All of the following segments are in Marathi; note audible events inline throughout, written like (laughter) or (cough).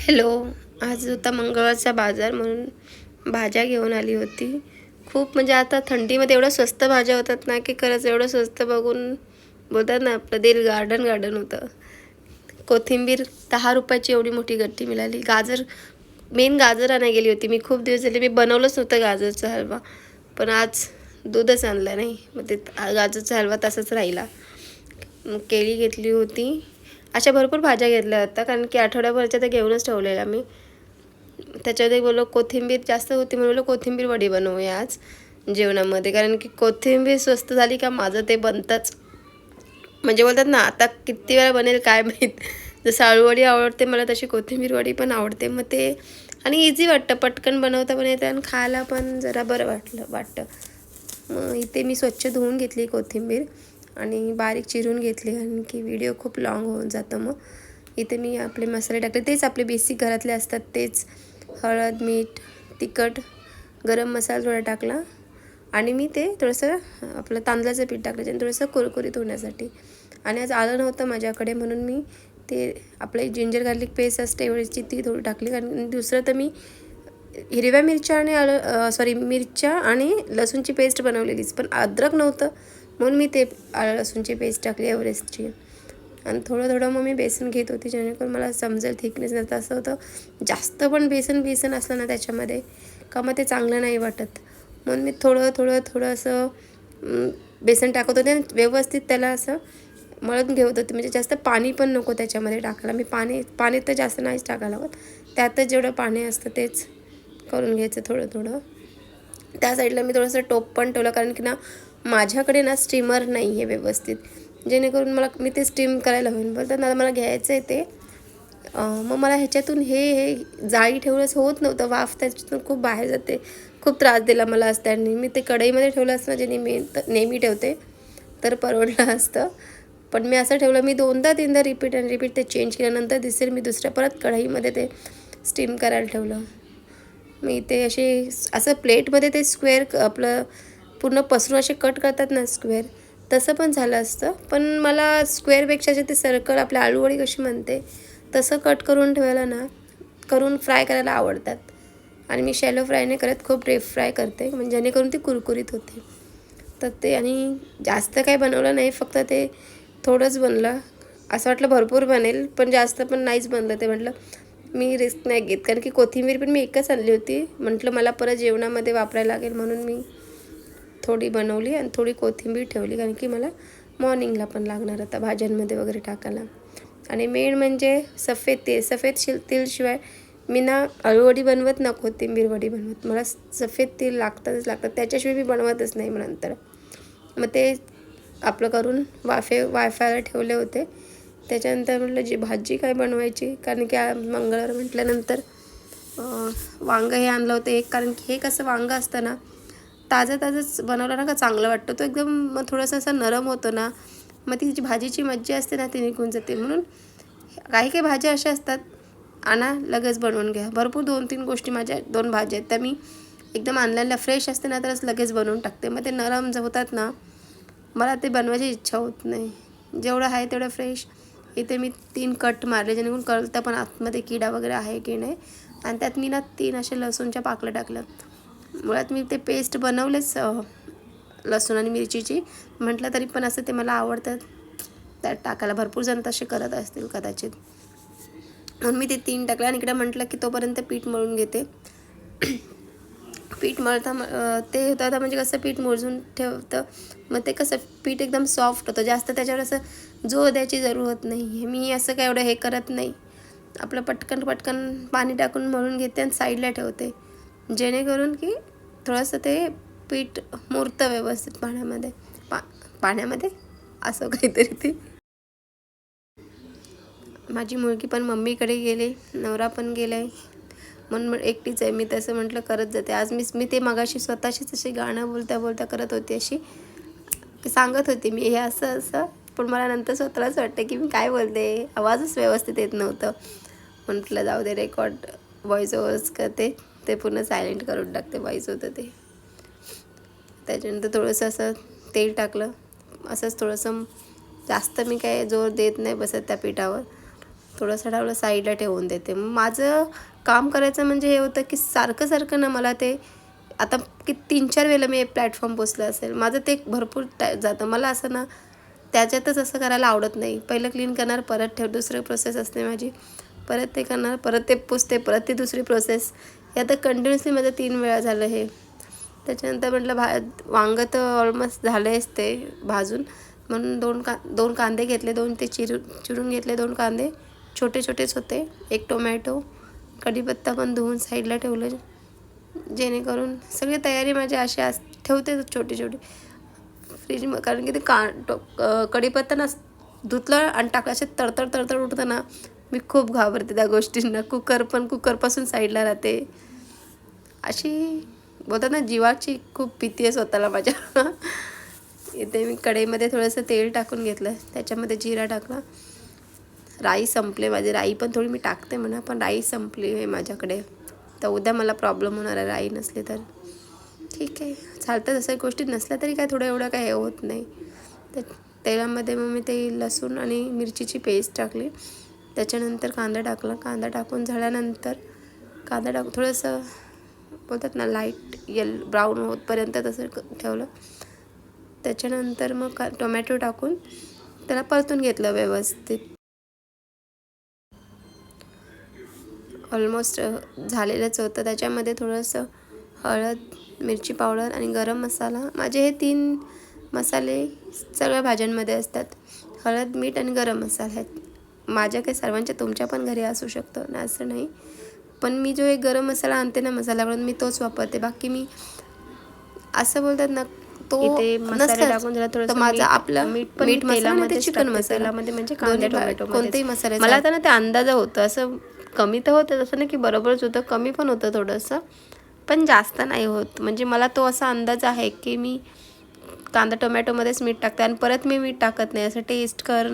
हॅलो आज होता मंगळवारचा बाजार म्हणून भाज्या घेऊन आली होती. खूप म्हणजे आता थंडीमध्ये एवढ्या स्वस्त भाज्या होतात ना की खरंच एवढं स्वस्त बघून बोलतात ना आपलं दिल गार्डन गार्डन होतं. कोथिंबीर दहा रुपयाची एवढी मोठी गट्टी मिळाली. गाजर मेन गाजर आणायला गेली होती. मी खूप दिवस झाले मी बनवलंच नव्हतं गाजरचा हलवा. पण आज दूधच आणलं नाही. मग ते गाजरचा हलवा तसाच राहिला. मग केळी घेतली होती. अशा भरपूर भाज्या घेतल्या होत्या कारण की आठवड्याभरच्या तर घेऊनच ठेवलेल्या मी. त्याच्यामध्ये बोललो कोथिंबीर जास्त होती म्हणून बोललो कोथिंबीर वडी बनवूया आज जेवणामध्ये. कारण की कोथिंबीर स्वस्त झाली का माझं ते बनतंच. म्हणजे बोलतात ना आता किती वेळा बनेल काय माहीत? जसं आळूवडी आवडते मला तशी कोथिंबीर वडी पण आवडते. मग ते आणि इझी वाटतं पटकन बनवता पण येतं आणि खायला पण जरा बरं वाटलं वाटतं. मग इथे मी स्वच्छ धुवून घेतली कोथिंबीर. आणि बारीक चिरून घेतली कारण की व्हिडिओ खूप लाँग होऊन जातं मग. इथे मी आपले मसाले टाकले. तेच आपले बेसिक घरातले असतात. तेच हळद मीठ तिखट गरम मसाला थोडा टाकला. आणि मी ते थोडंसं आपलं तांदळाचं पीठ टाकलं आणि थोडंसं कुरकुरीत होण्यासाठी. आणि आज आलं नव्हतं माझ्याकडे म्हणून मी ते आपले जिंजर गार्लिक पेस्ट असते एवढीची ती थोडी टाकली. कारण दुसरं तर मी हिरव्या मिरच्या आणि आलं सॉरी मिरच्या आणि लसूणची पेस्ट बनवलेलीच. पण अद्रक नव्हतं. म्हणून मी ते आलं लसूणची पेस्ट टाकली एव्हरेस्टची. आणि थोडं थोडं मग मी बेसन घेत होती जेणेकरून मला समजेल थिकनेस नसतं असं होतं. जास्त पण बेसन बेसन असलं ना त्याच्यामध्ये का मग ते चांगलं नाही वाटत. म्हणून मी थोडं थोडं थोडं असं बेसन टाकत होते आणि व्यवस्थित त्याला असं मळून घेत होते. म्हणजे जास्त पाणी पण नको त्याच्यामध्ये टाकायला. मी पाणी पाणी तर जास्त नाहीच टाकायला लागत त्यातच जेवढं पाणी असतं तेच करून घ्यायचं थोडं थोडं. त्या साईडला मी थोडंसं टोप पण ठेवलं. कारण की ना माझ्याकडे ना स्टीमर नाही आहे व्यवस्थित. जेणेकरून मला मी ते स्टीम करायला होईल बोलतात तर मला घ्यायचं आहे ते. मग मला ह्याच्यातून हे हे जाळी ठेवलंच होत नव्हतं. वाफ त्याच्यातून खूप बाहेर जाते. खूप त्रास दिला मला आज त्यांनी मी ते कढईमध्ये ठेवलं असतं जे नेहमी नेहमी ठेवते. तर परवडलं असतं. पण मी असं ठेवलं मी दोनदा तीनदा रिपीट आणि रिपीट ते चेंज केल्यानंतर दिसेल मी दुसऱ्या परत कढईमध्ये ते स्टीम करायला ठेवलं. मी ते असे असं प्लेटमध्ये ते स्क्वेअर आपलं पूर्ण पसरून असे कट करतात ना स्क्वेअर तसं पण झालं असतं. पण मला स्क्वेअरपेक्षा जे ते सर्कल आपल्या आळूवडी कशी म्हणते तसं कट करून ठेवायला ना करून फ्राय करायला आवडतात. आणि मी शॅलो फ्राय नाही करत खूप डीप फ्राय करते म्हणजे जेणेकरून ती कुरकुरीत होते. तर ते आणि जास्त काही बनवलं नाही फक्त ते थोडंच बनलं. असं वाटलं भरपूर बनेल पण जास्त पण नाहीच बनलं. ते म्हटलं मी रिस्क नाही घेत. कारण की कोथिंबीर पण मी एकच आणली होती. म्हटलं मला परत जेवणामध्ये वापरायला लागेल म्हणून मी थोडी बनवली आणि थोडी कोथिंबीर ठेवली कारण की मला मॉर्निंगला पण लागणार आता भाज्यांमध्ये वगैरे टाकायला. आणि मेन म्हणजे सफेद तेल सफेद शिल तेलशिवाय मी ना अळूवडी बनवत ना कोथिंबीर वडी बनवत. मला सफेद तेल लागतातच लागतात त्याच्याशिवाय मी बनवतच नाही मग नंतर. मग ते आपलं करून वाफे वायफायला ठेवले होते. त्याच्यानंतर म्हटलं जी भाजी काय बनवायची? कारण की मंगळवार म्हटल्यानंतर वांगं हे आणलं होतं एक. कारण की हे कसं वांगं असतं ना ताजं ताजंच बनवलं ना का चांगलं वाटतं. तो एकदम मग थोडंसं असं नरम होतं ना मग ती जी भाजीची मज्जा असते ना ती निघून जाते. म्हणून काही काही भाज्या अशा असतात आणा लगेच बनवून घ्या. भरपूर दोन तीन गोष्टी माझ्या दोन भाज्या आहेत. त्या मी एकदम आणलेल्या फ्रेश असते ना तरच लगेच बनवून टाकते. मग ते नरम जर होतात ना मला ते बनवायची इच्छा होत नाही. जेवढं आहे तेवढं फ्रेश. इथे मी तीन कट मारले जेणेकरून कळतं पण आतमध्ये किडा वगैरे आहे की नाही. आणि त्यात मी ना तीन असे लसूणच्या पाकलं टाकलं मुळात मी ते पेस्ट बनवलेच लसूण आणि मिरचीची. म्हटलं तरी पण असं ते मला आवडतं. त्यात टाकायला भरपूर जण तसे करत असतील कदाचित. म्हणून मी ते तीन टाकले आणि इकडे म्हटलं की तोपर्यंत पीठ मळून घेते. पीठ मळता ते होतं आता म्हणजे कसं पीठ मोजून ठेवतं. मग ते कसं पीठ एकदम सॉफ्ट होतं. जास्त त्याच्यावर असं जोर द्यायची जरूरत नाही. मी असं काय एवढं हे करत नाही. आपलं पटकन पटकन पाणी टाकून मळून घेते आणि साईडला ठेवते. जेणेकरून की थोडंसं ते पीठ मुरतं व्यवस्थित पाण्यामध्ये. पा पाण्यामध्ये? असं काहीतरी ते. माझी मुलगी पण मम्मीकडे गेले नवरा पण गेला आहे म्हणून एकटीच आहे. मी तसं म्हटलं करत जाते. आज मी मी ते मगाशी स्वतःशीच अशी गाणं बोलता बोलता करत होती अशी. सांगत होती मी हे असं असं. पण मला नंतर स्वतःलाच वाटतं की मी काय बोलते? आवाजच व्यवस्थित येत नव्हतं. म्हटलं जाऊ दे रेकॉर्ड व्हॉइस ओव्हर्स करते. ते पूर्ण सायलेंट करून टाकते वाईज होतं ते. त्याच्यानंतर थोडंसं असं तेल टाकलं. असंच थोडंसं जास्त मी काय जोर देत नाही बसत त्या पिठावर. थोडंसं डावलं साईडला ठेवून देते. मग माझं काम करायचं म्हणजे हे होतं की सारखं सारखं ना मला ते आता की तीन चार वेळेला मी प्लॅटफॉर्म पोचलं असेल. माझं ते भरपूर टा जातं. मला असं ना त्याच्यातच असं करायला आवडत नाही. पहिलं क्लीन करणार परत ठेव दुसरं प्रोसेस असते माझी. परत ते करणार परत ते पुसते परत ती दुसरी प्रोसेस हे आता कंटिन्युअसली माझं तीन वेळा झालं हे. त्याच्यानंतर म्हटलं भा वांगं तर ऑलमोस्ट झालं आहेच ते भाजून. म्हणून दोन का दोन कांदे घेतले दोन ते चिरू चिरून घेतले दोन कांदे. छोटे छोटेच होते. एक टोमॅटो कढीपत्ता पण धुवून साईडला ठेवलं. जेणेकरून सगळी तयारी माझी अशी अस ठेवते छोटी छोटी. फ्रीज कारण की ते का टो कढीपत्ता ना धुतलं आणि टाकलं असे तडतड तडतड उठतं ना मी खूप घाबरते त्या गोष्टींना. कुकर पण कुकरपासून साईडला राहते. अशी बोलतात ना जीवाची खूप भीती आहे स्वतःला माझ्या. इथे मी कढईमध्ये थोडंसं तेल टाकून घेतलं. त्याच्यामध्ये जिरा टाकला. राई संपले माझी. राई पण थोडी मी टाकते म्हणा पण राई संपली आहे माझ्याकडे. तर उद्या मला प्रॉब्लेम होणार आहे राई नसली तर. ठीक आहे. चालतं तसं. गोष्टी नसल्या तरी काय थोडं एवढं काय हे होत नाही. तर तेलामध्ये मग मी ते लसूण आणि मिरचीची पेस्ट टाकली. त्याच्यानंतर कांदा टाकला. कांदा टाकून झाल्यानंतर कांदा टाकून थोडंसं बोलतात ना लाइट येल ब्राऊन होतपर्यंत तसं क- ठेवलं. त्याच्यानंतर मग का टोमॅटो टाकून त्याला परतून घेतलं व्यवस्थित. ऑलमोस्ट झालेलंच होतं. त्याच्यामध्ये थोडंसं हळद मिरची पावडर आणि गरम मसाला. माझे हे तीन मसाले सगळ्या भाज्यांमध्ये असतात. हळद मीठ आणि गरम मसाला आहेत. माझ्या काही सर्वांच्या तुमच्या पण घरी असू शकतो ना असं नाही. पण मी जो एक गरम मसाला आणते ना मसाल्याकडून मी तोच वापरते. बाकी मी असं बोलतात ना तो मसाले. टाकून जरा माझा मीठ- आपला मीठ मसाला चिकन. मसाला. म्हणजे कांदा. कोणतेही मसाले मला तर ना ते अंदाज होतं. असं कमी तर होतं तसं नाही की बरोबरच होतं. कमी पण होतं थोडंसं. पण जास्त नाही होत. म्हणजे मला तो असा अंदाज आहे की मी कांदा टोमॅटोमध्येच मीठ टाकते आणि परत मी मीठ टाकत नाही. असं टेस्ट कर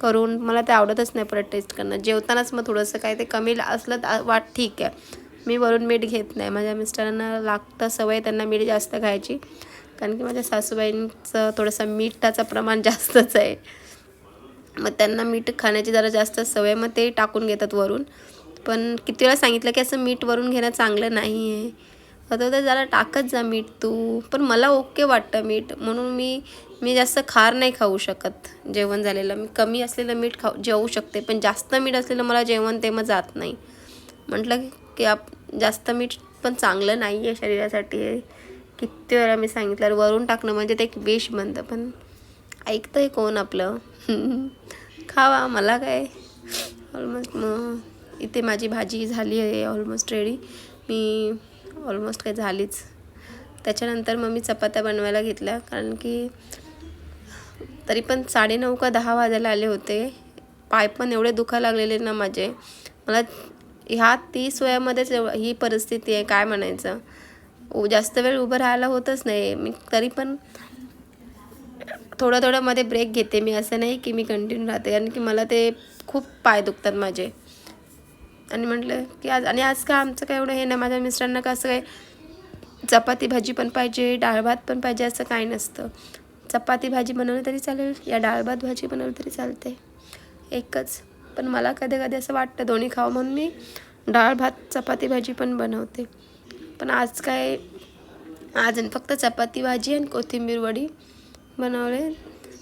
करून मला ते आवडतच नाही परत टेस्ट करणं. जेवतानाच मग थोडंसं काय ते कमी असलं तर वाट ठीक आहे. मी वरून मीठ घेत नाही. माझ्या मिस्टरांना लागतं सवय त्यांना मीठ जास्त खायची. कारण की माझ्या सासूबाईंचं थोडंसं मीठाचं प्रमाण (laughs) जास्तच आहे. मग त्यांना मीठ खाण्याची जरा जास्त सवय मग ते टाकून घेतात वरून. पण किती वेळा सांगितलं की असं मीठ वरून घेणं चांगलं नाही आहे आता तर जरा टाकत जा मीठ तू. पण मला ओके वाटतं मीठ. म्हणून मी मी जास्त खार नाही खाऊ शकत. जेवण झालेलं. मी कमी असलेलं मीठ खाऊ जेवू शकते. पण जास्त मीठ असलेलं मला जेवण ते मग जात नाही. म्हटलं की आप जास्त मीठ पण चांगलं नाही आहे शरीरासाठी. किती वेळा मी सांगितलं वरून टाकणं म्हणजे ते एक विष बनतं. पण ऐकतं आहे कोण आपलं? (laughs) खावा मला काय? ऑलमोस्ट मग इथे माझी भाजी झाली आहे ऑलमोस्ट रेडी मी ऑलमोस्ट काही झालीच. त्याच्यानंतर मग मी चपात्या बनवायला घेतल्या. कारण की तरी पण साडेनऊ का दहा वाजायला आले होते. पाय पण एवढे दुखा लागलेले ना माझे. मला ह्या तीस वयामध्येच एव ही परिस्थिती आहे काय म्हणायचं? ओ जास्त वेळ उभं राहायला होतच नाही. मी तरी पण थोडं थोडं मध्ये ब्रेक घेते मी. असं नाही की मी कंटिन्यू राहते. कारण की मला ते खूप पाय दुखतात माझे. आणि म्हटलं की आज आणि आज काय आमचं काय एवढं हे नाही. माझ्या मिस्टरांना का असं काय चपाती भाजी पण पाहिजे डाळ भात पण पाहिजे असं काही नसतं. चपाती भाजी बनवली तरी चालेल या डाळ भात भाजी बनवली तरी चालते एकच. पण मला कधी कधी असं वाटतं दोन्ही खावं म्हणून मी डाळ भात चपाती भाजी पण बनवते. पण आज काय आज फक्त चपाती भाजी आणि कोथिंबीर वडी बनवले.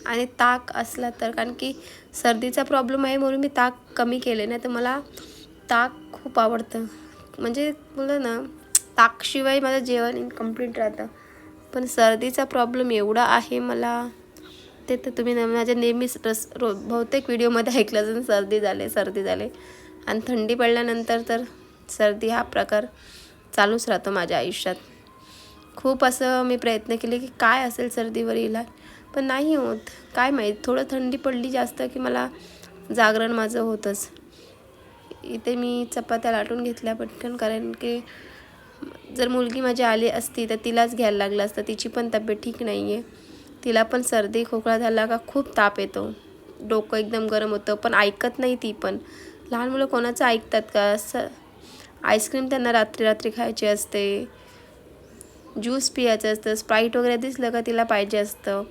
आणि ताक असला तर कारण की सर्दीचा प्रॉब्लेम आहे म्हणून मी ताक कमी केले नाही. तर मला ताक खूप आवडतं. म्हणजे मुलं ना ताकशिवाय माझं जेवण इनकम्प्लीट राहतं. पण सर्दीचा प्रॉब्लेम एवढा आहे मला ते तर तुम्ही न- माझ्या नेहमीच रस रो बहुतेक व्हिडिओमध्ये ऐकलं असेल सर्दी झाले सर्दी झाले. आणि थंडी पडल्यानंतर तर सर्दी हा प्रकार चालूच राहतो माझ्या आयुष्यात. खूप असं मी प्रयत्न केले की काय असेल सर्दीवर इलाज. पण नाही होत. काय माहीत थोडं थंडी पडली जास्त की मला जागरण माझं होतंच. इथे मी चपात्या लाटून घेतल्या पटकन कारण की जर मुलगी माझी आली असती तर तिलाच घ्यायला लागलं असतं. तिची पण तब्येत ठीक नाही आहे तिला पण सर्दी खोकला झाला का खूप ताप येतो. डोकं एकदम गरम होतं पण ऐकत नाही ती पण. लहान मुलं कोणाचं ऐकतात का? असं आईस्क्रीम त्यांना रात्री रात्री खायची असते. ज्यूस पियायचं असतं. स्प्राईट वगैरे दिसलं का तिला पाहिजे असतं.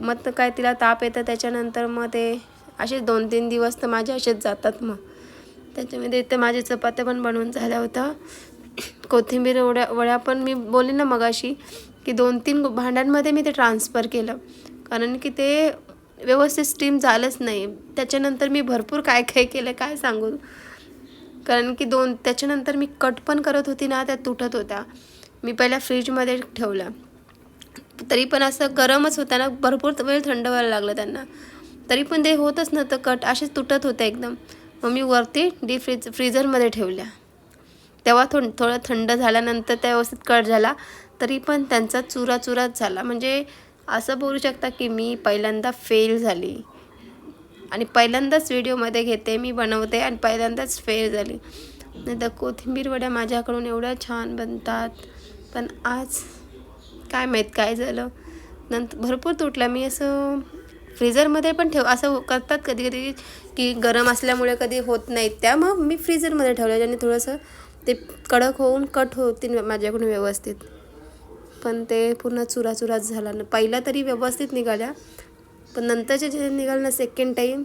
मग तर काय तिला ताप येतं त्याच्यानंतर मग ते असे दोन तीन दिवस तर माझे असेच जातात मग. त्याच्यामध्ये इथे माझ्या चपात्या पण बनवून झाल्या होत्या. कोथिंबीर वड्या वड्या पण मी बोलले ना मगाशी की दोन तीन भांड्यांमध्ये मी ते ट्रान्सफर केलं. कारण की ते व्यवस्थित स्टीम झालंच नाही. त्याच्यानंतर मी भरपूर काय काय केलं काय सांगू? कारण की दोन त्याच्यानंतर मी कट पण करत होती ना त्या तुटत होत्या. मी पहिल्या फ्रीजमध्ये ठेवल्या. तरी पण असं गरमच होता ना भरपूर वेळ थंड व्हायला लागलं त्यांना. तरी पण ते होतच नव्हतं कट असेच तुटत होतं एकदम. मग मी वरती डीप फ्रीज फ्रीझरमध्ये ठेवल्या. तेव्हा थो थोडं थंड झाल्यानंतर त्या व्यवस्थित कट झाला तरी पण त्यांचा चुरा चुराच झाला. म्हणजे असं बोलू शकता की मी पहिल्यांदा फेल झाली. आणि पहिल्यांदाच व्हिडिओमध्ये घेते मी बनवते आणि पहिल्यांदाच फेल झाली. नाही तर कोथिंबीर वड्या माझ्याकडून एवढ्या छान बनतात. पण आज काय माहीत काय झालं. नंतर भरपूर तुटलं मी असं फ्रीजरमध्ये पण ठेव असं करतात कधी कधी की गरम असल्यामुळे कधी होत नाहीत त्या मग मी फ्रीजरमध्ये ठेवल्या ज्याने थोडंसं ते कडक होऊन कट होतील माझ्याकडून व्यवस्थित. पण ते पूर्ण चुरा चुराच झाला ना. पहिला तरी व्यवस्थित निघाल्या पण नंतरचे जे निघालं ना सेकंड टाईम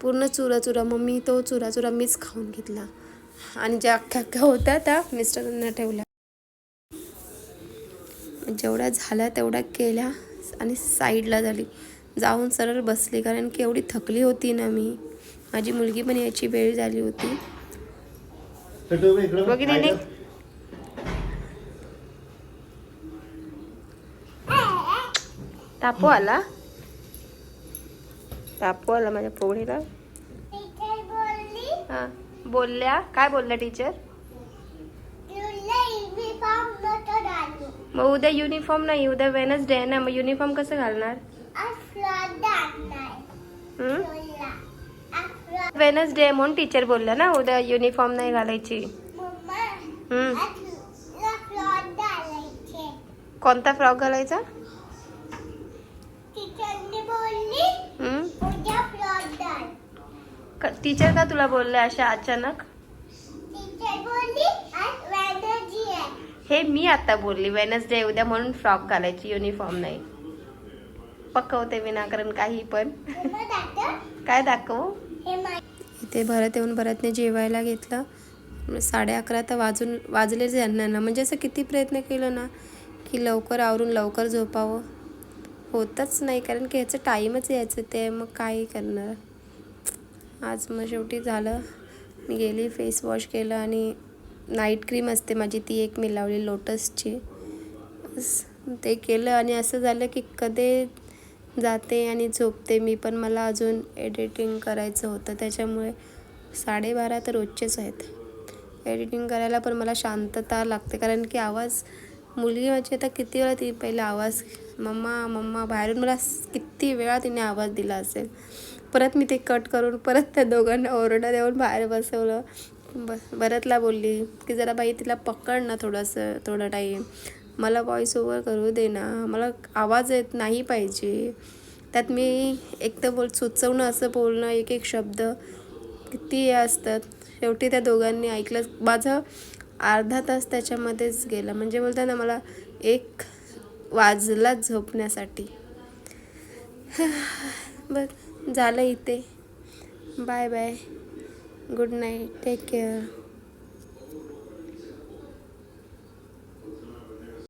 पूर्ण चुरा चुरा मग मी तो चुरा चुरा मीच खाऊन घेतला. आणि ज्या अख्ख्या अख्ख्या होत्या त्या मिस्टरांना ठेवल्या. जेवढ्या झाल्या तेवढ्या केल्या आणि साईडला झाली. जाऊन सरळ बसली कारण की एवढी थकली होती ना मी. माझी मुलगी पण याची वेळ झाली होती. बघितली? तापू आला. तापू आला माझ्या पोळीला टीचर बोलली हा बोलल्या. काय बोलल्या टीचर मग उद्या युनिफॉर्म नाही उद्या वेनसडे आहे ना मग युनिफॉर्म कसं घालणार? वेनसडे म्हणून टीचर बोलल्या ना उद्या युनिफॉर्म नाही घालायची. कोणता फ्रॉक घालायचा? टीचर का तुला बोलले अशा अचानक? हे मी आता बोलली वेनसडे उद्या म्हणून फ्रॉक घालायची युनिफॉर्म नाही. पकवते विनाकारण काही पण. काय दाखवू? इथे भरत येऊन भरतने जेवायला घेतलं. साडे अकरा तर वाजून वाजलेच यांना ना. म्हणजे असं किती प्रयत्न केलं ना की लवकर आवरून लवकर झोपावं. होतच नाही कारण की ह्याचं टाईमच यायचं ते मग काय करणार. आज मग शेवटी झालं. मी गेली फेस वॉश केलं आणि नाईट क्रीम असते माझी ती एक मी लावली लोटसची बस ते केलं आणि असं झालं की कधी जाते आणि झोपते. मी पण मला अजून एडिटिंग करायचं होतं. त्याच्यामुळे साडेबारा तर रोजचेच आहेत. एडिटिंग करायला पण मला शांतता लागते. कारण की आवाज मुलगी माझी आता किती वेळा ती पहिला आवाज मम्मा मम्मा बाहेरून मला किती वेळा तिने आवाज दिला असेल. परत मी ते कट करून परत त्या दोघांना ओरडा देऊन बाहेर बसवलं. ब भरतला बोलली की जरा बाई तिला पकड ना थोडंसं थोडा टाईम मला व्हॉइस ओवर करू दे ना. मला आवाज येत नाही पाहिजे. त्यात मी एक तर बोल सुचवणं असं बोलणं एक एक शब्द किती हे असतात. शेवटी त्या दोघांनी ऐकलं. माझं अर्धा तास त्याच्यामध्येच गेला. म्हणजे बोलता ना मला एक वाजला झोपण्यासाठी. (sighs) बस झालं इथे. Bye bye good night take care